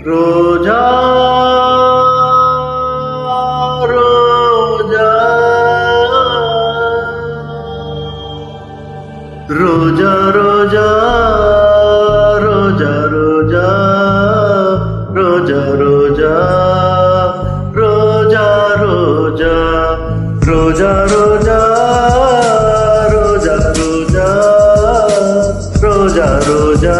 ரோஜா ரோஜா ரோஜா ரோஜா ரோஜா ரோஜா ரோஜா ரோஜா ரோஜா ரோஜா ரோஜா ரோஜா ரோஜா ரோஜா ரோஜா ரோஜா ரோஜா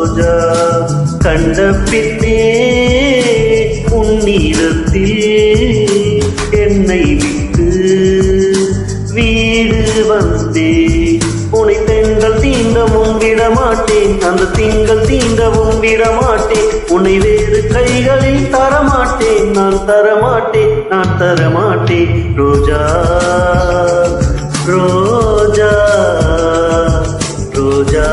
ரோஜா கண்ட பின்னே உன்னிடத்தில் என்னை விட்டு வீடு வந்தே. உனை தென்றல் தீண்டவும் விடமாட்டேன். அந்த திங்கள் தீண்டவும் விடமாட்டேன். உன்னை வேறு கைகளில் தரமாட்டேன். நான் தரமாட்டேன். நான் தரமாட்டேன். ரோஜா ரோஜா ரோஜா.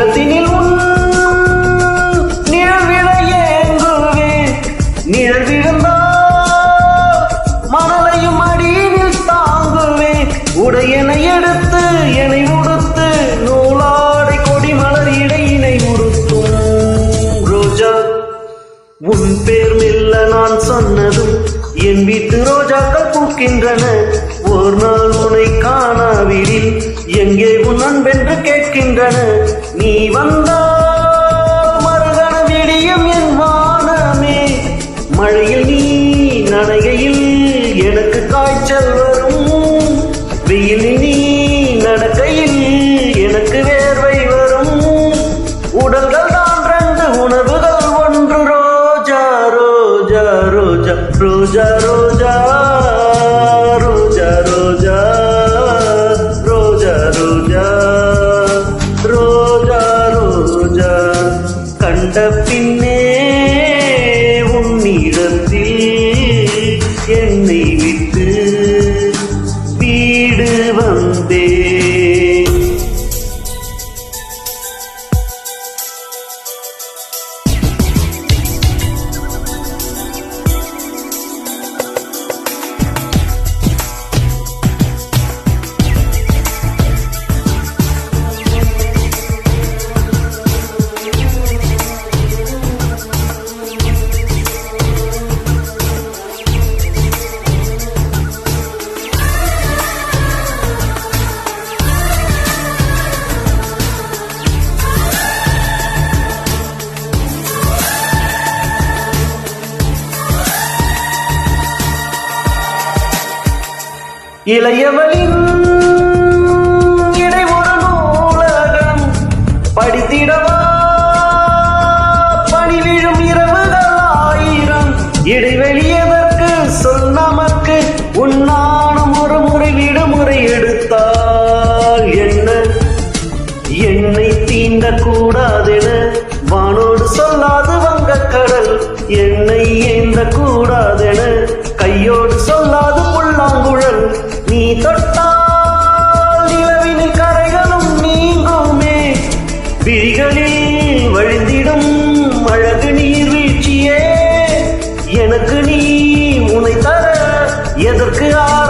நிலத்தினில் உன் நிழல் விழ நிழல் விழுந்தால் மணலையும் அடியில் தாங்குவே உடையனை எடுத்து என்னை உடுத்து நூலாடை கொடி மலர் இடையினை உறுத்தும் ரோஜா. உன் பேர் மெல்ல நான் சொன்னதும் என் வீட்டு ரோஜாக்கள் பூக்கின்றன. ஒரு நாள் உனை காண கேட்கின்றன. நீ வந்தால் மறுகண விடியும் என் வானமே. மழையில் நீ நனைகையில் எனக்கு காய்ச்சல் കണ്ട പിന്നെ இளையவளின் இடை ஒரு நூலகம். படித்திடவா? பணி விழும் இரவுகள் ஆயிரம் இடைவெளியதற்கு சொல் நமக்கு. உன்னானும் ஒரு முறை விடுமுறை எடுத்தால் என்ன? என்னை தீண்ட கூடாதென வானோடு சொல்லாது வங்க கடல் என்னை ஏந்த கூடாதென கையோடு சொல்லாது எனக்கு நீ உனை தர எதற்கு ஆ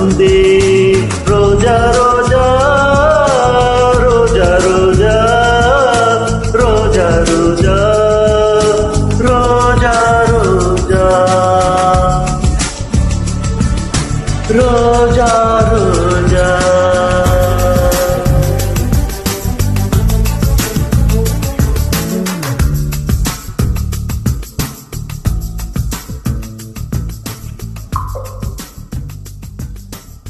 donde